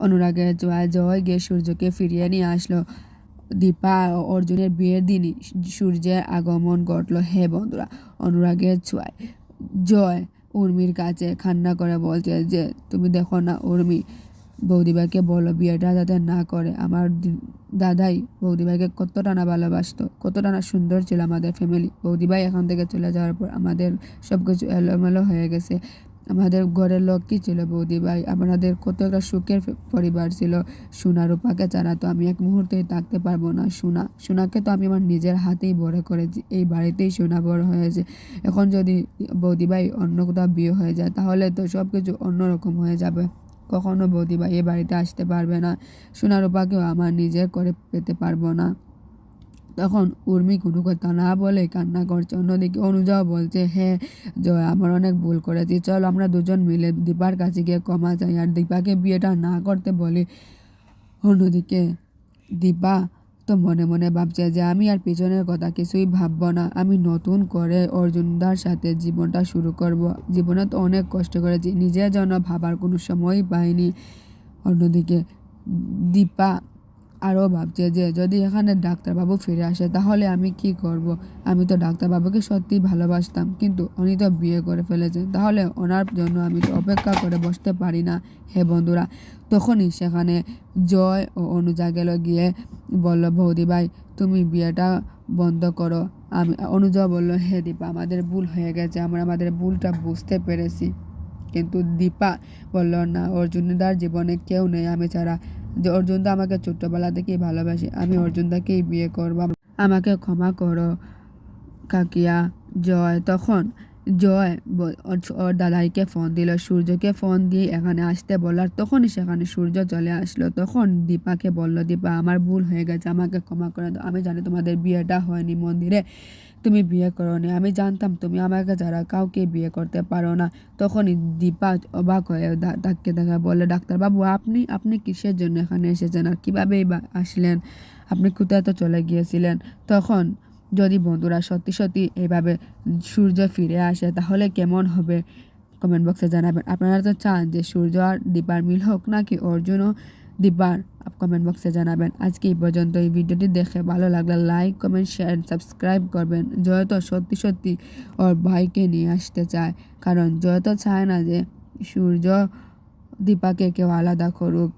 অনুরাগের জয় জয় গিয়ে সূর্যকে ফিরিয়ে নিয়ে আসলো। দীপা অর্জুনের বিয়ের দিনই সূর্যের আগমন ঘটলো। হে বন্ধুরা, অনুরাগের ছোঁয়ায় জয় উর্মির কাছে খান্না করে বলছে যে, তুমি দেখো না উর্মি, বৌদিভাইকে বলো বিয়েটা যাতে না করে। আমার দাদাই বৌদিভাইকে কতটা না ভালোবাসতো, কতটা না সুন্দর ছিল আমাদের ফ্যামিলি বৌদিভাই এখান থেকে চলে যাওয়ার পর আমাদের সব কিছু এলোমেলো হয়ে গেছে। আমাদের ঘরের লোক কি ছিল বৌদিভাই আমাদের কত একটা সুখের পরিবার ছিল। সোনা, রূপাকে ছাড়া তো আমি এক মুহূর্তেই থাকতে পারব না। সোনা, সোনাকে তো আমি আমার নিজের হাতেই বড় করেছি। এই বাড়িতেই সোনা বড় হয়েছে। এখন যদি বৌদিভাই অন্য কোথাও বিয়ে হয়ে যায়, তাহলে তো সব কিছু অন্যরকম হয়ে যাবে। কখনো বৌদিভাই এ বাড়িতে আসতে পারবে না। সোনা, রূপাকেও আমার নিজের করে পেতে পারব না। তখন উর্মি কোনো কথা না বলে কান্না করছে। অন্যদিকে অনুজাও বলছে হ্যাঁ জয়, আমার অনেক ভুল করেছি। চল, আমরা দুজন মিলে দীপার কাছে গিয়ে ক্ষমা চাই আর দীপাকে বিয়েটা না করতে বলি। অন্যদিকে দীপা তো মনে মনে ভাবছে যে, আমি আর পিছনের কথা কিছুই ভাববো না। আমি নতুন করে অর্জুনদার সাথে জীবনটা শুরু করব। জীবনে তো অনেক কষ্ট করেছি নিজের জন্য ভাবার কোনো সময়ই পাইনি। অন্যদিকে দীপা আরও ভাবছে যে যদি এখানে ডাক্তারবাবু ফিরে আসে, তাহলে আমি কি করব। আমি তো ডাক্তারবাবুকে সত্যি ভালোবাসতাম, কিন্তু উনি তো বিয়ে করে ফেলেছেন। তাহলে ওনার জন্য আমি তো অপেক্ষা করে বসতে পারি না। হে বন্ধুরা, তখনই সেখানে জয় ও অনুজা গেল গিয়ে বলল, বৌদি ভাই, তুমি বিয়েটা বন্ধ করো। আমি, অনুজা বলল, হে দীপা, আমাদের ভুল হয়ে গেছে। আমরা আমাদের ভুলটা বুঝতে পেরেছি। কিন্তু দীপা বলল, না, অর্জুনদার জীবনে কেউ নেই। আমি ছাড়া যে অর্জুন দা আমাকে ছোট্টবেলা থেকেই ভালোবাসে। আমি অর্জুন দাকেই বিয়ে করব। আমাকে ক্ষমা করো, কাকিয়া, জয়। তখন জয় ওর- দাদাইকে ফোন দিল, সূর্যকে ফোন দিয়ে এখানে আসতে বলার তখনই সেখানে সূর্য চলে আসলো। তখন দীপাকে বলল, দীপা, আমার ভুল হয়ে গেছে, আমাকে ক্ষমা করে দাও। আমি জানি তোমাদের বিয়েটা হয়নি মন্দিরে। তুমি বিয়ে করো নি আমি জানতাম তুমি আমাকে যারা কাউকে বিয়ে করতে পারো না। তখনই দীপা অবাক হয়ে তাকে দেখা বলে ডাক্তারবাবু, আপনি আপনি কিসের জন্য এখানে এসেছেন? আর কীভাবেই বা আসলেন? আপনি কোথায় তো চলে গিয়েছিলেন? তখন যদি বন্ধুরা সত্যি সত্যি এভাবে সূর্য ফিরে আসে, তাহলে কেমন হবে? কমেন্ট বক্সে জানাবেন। আপনারা তো চান যে সূর্য আর দীপার মিল হোক নাকি অর্জুনও দীপার কমেন্ট বক্সে জানাবেন। আজকে এই পর্যন্ত এই ভিডিওটি দেখে ভালো লাগলে লাইক কমেন্ট শেয়ার সাবস্ক্রাইব করবেন। জয় তো সত্যি সত্যি ওর ভাইকে নিয়ে আসতে চায়। কারণ জয় তো চায় না যে সূর্য দীপাকে কেউ আলাদা করুক।